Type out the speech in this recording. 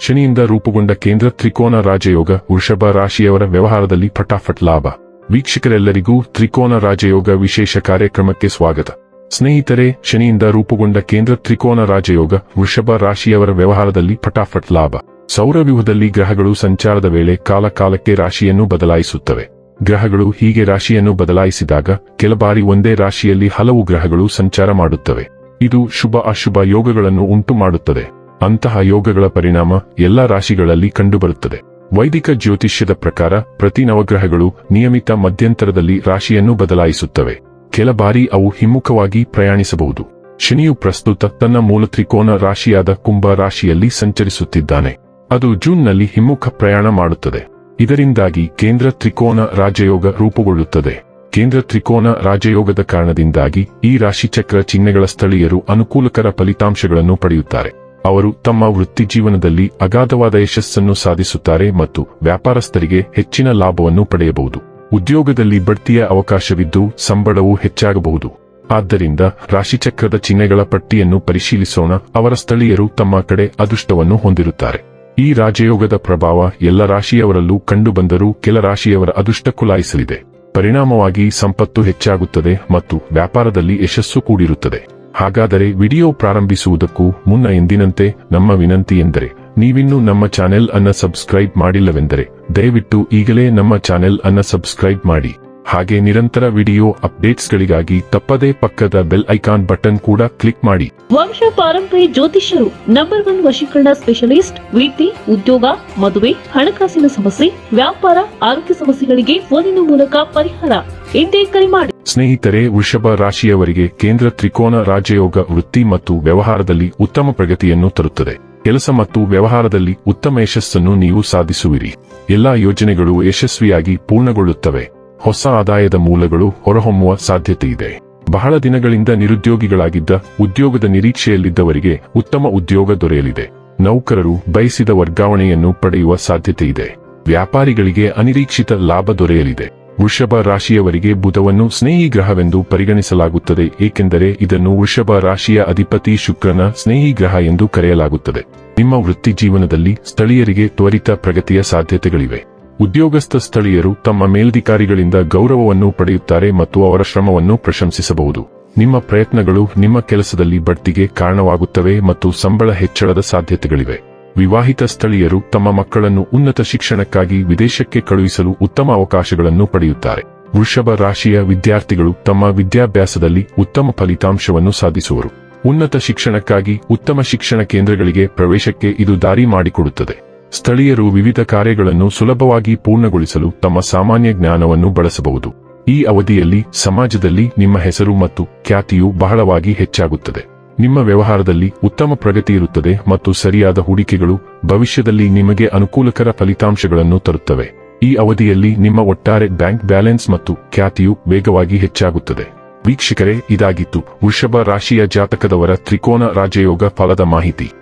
ಶನಿಯಿಂದ ರೂಪುಗೊಂಡ ಕೇಂದ್ರ ತ್ರಿಕೋನ ರಾಜಯೋಗ, ವೃಷಭ ರಾಶಿಯವರ ವ್ಯವಹಾರದಲ್ಲಿ ಫಟಾಫಟ್ ಲಾಭ. ವೀಕ್ಷಕರೆಲ್ಲರಿಗೂ ತ್ರಿಕೋನ ರಾಜಯೋಗ ವಿಶೇಷ ಕಾರ್ಯಕ್ರಮಕ್ಕೆ ಸ್ವಾಗತ. ಸ್ನೇಹಿತರೆ, ಶನಿಯಿಂದ ರೂಪುಗೊಂಡ ಕೇಂದ್ರ ತ್ರಿಕೋನ ರಾಜಯೋಗ, ವೃಷಭ ರಾಶಿಯವರ ವ್ಯವಹಾರದಲ್ಲಿ ಫಟಾಫಟ್ ಲಾಭ. ಸೌರವ್ಯೂಹದಲ್ಲಿ ಗ್ರಹಗಳು ಸಂಚಾರದ ವೇಳೆ ಕಾಲಕಾಲಕ್ಕೆ ರಾಶಿಯನ್ನು ಬದಲಾಯಿಸುತ್ತವೆ. ಗ್ರಹಗಳು ಹೀಗೆ ರಾಶಿಯನ್ನು ಬದಲಾಯಿಸಿದಾಗ, ಕೆಲ ಬಾರಿ ಒಂದೇ ರಾಶಿಯಲ್ಲಿ ಹಲವು ಗ್ರಹಗಳು ಸಂಚಾರ ಮಾಡುತ್ತವೆ. ಇದು ಶುಭ ಅಶುಭ ಯೋಗಗಳನ್ನು ಉಂಟು ಮಾಡುತ್ತದೆ ಅಂತಹ ಯೋಗಗಳ ಪರಿಣಾಮ ಎಲ್ಲ ರಾಶಿಗಳಲ್ಲಿ ಕಂಡುಬರುತ್ತದೆ. ವೈದಿಕ ಜ್ಯೋತಿಷ್ಯದ ಪ್ರಕಾರ ಪ್ರತಿ ನವಗ್ರಹಗಳು ನಿಯಮಿತ ಮಧ್ಯಂತರದಲ್ಲಿ ರಾಶಿಯನ್ನು ಬದಲಾಯಿಸುತ್ತವೆ. ಕೆಲ ಬಾರಿ ಅವು ಹಿಮ್ಮುಖವಾಗಿ ಪ್ರಯಾಣಿಸಬಹುದು. ಶನಿಯು ಪ್ರಸ್ತುತ ತನ್ನ ಮೂಲ ತ್ರಿಕೋನ ರಾಶಿಯಾದ ಕುಂಭ ರಾಶಿಯಲ್ಲಿ ಸಂಚರಿಸುತ್ತಿದ್ದಾನೆ. ಅದು ಜೂನ್ನಲ್ಲಿ ಹಿಮ್ಮುಖ ಪ್ರಯಾಣ ಮಾಡುತ್ತದೆ. ಇದರಿಂದಾಗಿ ಕೇಂದ್ರ ತ್ರಿಕೋನ ರಾಜಯೋಗ ರೂಪುಗೊಳ್ಳುತ್ತದೆ. ಕೇಂದ್ರ ತ್ರಿಕೋನ ರಾಜಯೋಗದ ಕಾರಣದಿಂದಾಗಿ ಈ ರಾಶಿಚಕ್ರ ಚಿಹ್ನೆಗಳ ಸ್ಥಳೀಯರು ಅನುಕೂಲಕರ ಫಲಿತಾಂಶಗಳನ್ನು ಪಡೆಯುತ್ತಾರೆ. ಅವರು ತಮ್ಮ ವೃತ್ತಿ ಜೀವನದಲ್ಲಿ ಅಗಾಧವಾದ ಯಶಸ್ಸನ್ನು ಸಾಧಿಸುತ್ತಾರೆ ಮತ್ತು ವ್ಯಾಪಾರಸ್ಥರಿಗೆ ಹೆಚ್ಚಿನ ಲಾಭವನ್ನು ಪಡೆಯಬಹುದು. ಉದ್ಯೋಗದಲ್ಲಿ ಬಡ್ತಿಯ ಅವಕಾಶವಿದ್ದು ಸಂಬಳವೂ ಹೆಚ್ಚಾಗಬಹುದು. ಆದ್ದರಿಂದ ರಾಶಿಚಕ್ರದ ಚಿಹ್ನೆಗಳ ಪಟ್ಟಿಯನ್ನು ಪರಿಶೀಲಿಸೋಣ. ಅವರ ಸ್ಥಳೀಯರು ತಮ್ಮ ಕಡೆ ಅದೃಷ್ಟವನ್ನು ಹೊಂದಿರುತ್ತಾರೆ. ಈ ರಾಜಯೋಗದ ಪ್ರಭಾವ ಎಲ್ಲ ರಾಶಿಯವರಲ್ಲೂ ಕಂಡುಬಂದರೂ ಕೆಲ ರಾಶಿಯವರ ಅದೃಷ್ಟ ಕುಲಾಯಿಸಲಿದೆ. ಪರಿಣಾಮವಾಗಿ ಸಂಪತ್ತು ಹೆಚ್ಚಾಗುತ್ತದೆ ಮತ್ತು ವ್ಯಾಪಾರದಲ್ಲಿ ಯಶಸ್ಸು ಕೂಡಿರುತ್ತದೆ. ಹಾಗಾದರೆ ವಿಡಿಯೋ ಪ್ರಾರಂಭಿಸುವುದಕ್ಕೂ ಮುನ್ನ ಎಂದಿನಂತೆ ನಮ್ಮ ವಿನಂತಿ ಎಂದರೆ, ನೀವಿನ್ನೂ ನಮ್ಮ ಚಾನೆಲ್ ಅನ್ನ ಸಬ್ಸ್ಕ್ರೈಬ್ ಮಾಡಿಲ್ಲವೆಂದರೆ, ದಯವಿಟ್ಟು ಈಗಲೇ ನಮ್ಮ ಚಾನೆಲ್ ಅನ್ನ ಸಬ್ಸ್ಕ್ರೈಬ್ ಮಾಡಿ. ಹಾಗೆ ನಿರಂತರ ವಿಡಿಯೋ ಅಪ್ಡೇಟ್ಸ್ಗಳಿಗಾಗಿ ತಪ್ಪದೇ ಪಕ್ಕದ ಬೆಲ್ ಐಕಾನ್ ಬಟನ್ ಕೂಡ ಕ್ಲಿಕ್ ಮಾಡಿ. ವಂಶ ಪಾರಂಪರಿ ಜ್ಯೋತಿಷ್ಯರು ನಂಬರ್ ಒನ್ ವಶೀಕರಣ ಸ್ಪೆಷಲಿಸ್ಟ್ ವೃತ್ತಿ ಉದ್ಯೋಗ ಮದುವೆ ಹಣಕಾಸಿನ ಸಮಸ್ಯೆ ವ್ಯಾಪಾರ ಆರೋಗ್ಯ ಸಮಸ್ಯೆಗಳಿಗೆ ಫೋನಿನ ಮೂಲಕ ಪರಿಹಾರ ಇಂದೇ ಕರೆ ಮಾಡಿ. ಸ್ನೇಹಿತರೆ ವೃಷಭ ರಾಶಿಯವರಿಗೆ ಕೇಂದ್ರ ತ್ರಿಕೋನ ರಾಜಯೋಗ ವೃತ್ತಿ ಮತ್ತು ವ್ಯವಹಾರದಲ್ಲಿ ಉತ್ತಮ ಪ್ರಗತಿಯನ್ನು ತರುತ್ತದೆ. ಕೆಲಸ ಮತ್ತು ವ್ಯವಹಾರದಲ್ಲಿ ಉತ್ತಮ ಯಶಸ್ಸನ್ನು ನೀವು ಸಾಧಿಸುವಿರಿ. ಎಲ್ಲಾ ಯೋಜನೆಗಳು ಯಶಸ್ವಿಯಾಗಿ ಪೂರ್ಣಗೊಳ್ಳುತ್ತವೆ. ಹೊಸ ಆದಾಯದ ಮೂಲಗಳು ಹೊರಹೊಮ್ಮುವ ಸಾಧ್ಯತೆ ಇದೆ ಬಹಳ ದಿನಗಳಿಂದ ನಿರುದ್ಯೋಗಿಗಳಾಗಿದ್ದ ಉದ್ಯೋಗದ ನಿರೀಕ್ಷೆಯಲ್ಲಿದ್ದವರಿಗೆ ಉತ್ತಮ ಉದ್ಯೋಗ ದೊರೆಯಲಿದೆ. ನೌಕರರು ಬಯಸಿದ ವರ್ಗಾವಣೆಯನ್ನು ಪಡೆಯುವ ಸಾಧ್ಯತೆ ಇದೆ ವ್ಯಾಪಾರಿಗಳಿಗೆ ಅನಿರೀಕ್ಷಿತ ಲಾಭ ದೊರೆಯಲಿದೆ. ವೃಷಭ ರಾಶಿಯವರಿಗೆ ಬುಧವನ್ನು ಸ್ನೇಹಿ ಗ್ರಹವೆಂದು ಪರಿಗಣಿಸಲಾಗುತ್ತದೆ, ಏಕೆಂದರೆ ಇದನ್ನು ವೃಷಭ ರಾಶಿಯ ಅಧಿಪತಿ ಶುಕ್ರನ ಸ್ನೇಹಿ ಗ್ರಹ ಎಂದು ಕರೆಯಲಾಗುತ್ತದೆ. ನಿಮ್ಮ ವೃತ್ತಿ ಜೀವನದಲ್ಲಿ ಸ್ಥಳೀಯರಿಗೆ ತ್ವರಿತ ಪ್ರಗತಿಯ ಸಾಧ್ಯತೆಗಳಿವೆ. ಉದ್ಯೋಗಸ್ಥ ಸ್ಥಳೀಯರು ತಮ್ಮ ಮೇಲ್ಧಿಕಾರಿಗಳಿಂದ ಗೌರವವನ್ನು ಪಡೆಯುತ್ತಾರೆ ಮತ್ತು ಅವರ ಶ್ರಮವನ್ನು ಪ್ರಶಂಸಿಸಬಹುದು. ನಿಮ್ಮ ಪ್ರಯತ್ನಗಳು ನಿಮ್ಮ ಕೆಲಸದಲ್ಲಿ ಬಡ್ತಿಗೆ ಕಾರಣವಾಗುತ್ತವೆ ಮತ್ತು ಸಂಬಳ ಹೆಚ್ಚಳದ ಸಾಧ್ಯತೆಗಳಿವೆ. ವಿವಾಹಿತ ಸ್ಥಳೀಯರು ತಮ್ಮ ಮಕ್ಕಳನ್ನು ಉನ್ನತ ಶಿಕ್ಷಣಕ್ಕಾಗಿ ವಿದೇಶಕ್ಕೆ ಕಳುಹಿಸಲು ಉತ್ತಮ ಅವಕಾಶಗಳನ್ನು ಪಡೆಯುತ್ತಾರೆ. ವೃಷಭ ರಾಶಿಯ ವಿದ್ಯಾರ್ಥಿಗಳು ತಮ್ಮ ವಿದ್ಯಾಭ್ಯಾಸದಲ್ಲಿ ಉತ್ತಮ ಫಲಿತಾಂಶವನ್ನು ಸಾಧಿಸುವರು. ಉನ್ನತ ಶಿಕ್ಷಣಕ್ಕಾಗಿ ಉತ್ತಮ ಶಿಕ್ಷಣ ಕೇಂದ್ರಗಳಿಗೆ ಪ್ರವೇಶಕ್ಕೆ ಇದು ದಾರಿ ಮಾಡಿಕೊಡುತ್ತದೆ. ಸ್ಥಳೀಯರು ವಿವಿಧ ಕಾರ್ಯಗಳನ್ನು ಸುಲಭವಾಗಿ ಪೂರ್ಣಗೊಳಿಸಲು ತಮ್ಮ ಸಾಮಾನ್ಯ ಜ್ಞಾನವನ್ನು ಬಳಸಬಹುದು. ಈ ಅವಧಿಯಲ್ಲಿ ಸಮಾಜದಲ್ಲಿ ನಿಮ್ಮ ಹೆಸರು ಮತ್ತು ಖ್ಯಾತಿಯು ಬಹಳವಾಗಿ ಹೆಚ್ಚಾಗುತ್ತದೆ. ನಿಮ್ಮ ವ್ಯವಹಾರದಲ್ಲಿ ಉತ್ತಮ ಪ್ರಗತಿ ಇರುತ್ತದೆ ಮತ್ತು ಸರಿಯಾದ ಹೂಡಿಕೆಗಳು ಭವಿಷ್ಯದಲ್ಲಿ ನಿಮಗೆ ಅನುಕೂಲಕರ ಫಲಿತಾಂಶಗಳನ್ನು ತರುತ್ತವೆ. ಈ ಅವಧಿಯಲ್ಲಿ ನಿಮ್ಮ ಒಟ್ಟಾರೆ ಬ್ಯಾಂಕ್ ಬ್ಯಾಲೆನ್ಸ್ ಮತ್ತು ಖ್ಯಾತಿಯು ವೇಗವಾಗಿ ಹೆಚ್ಚಾಗುತ್ತದೆ. ವೀಕ್ಷಕರೇ, ಇದಾಗಿತ್ತು ವೃಷಭ ರಾಶಿಯ ಜಾತಕದವರ ತ್ರಿಕೋನ ರಾಜಯೋಗ ಫಲದ ಮಾಹಿತಿ.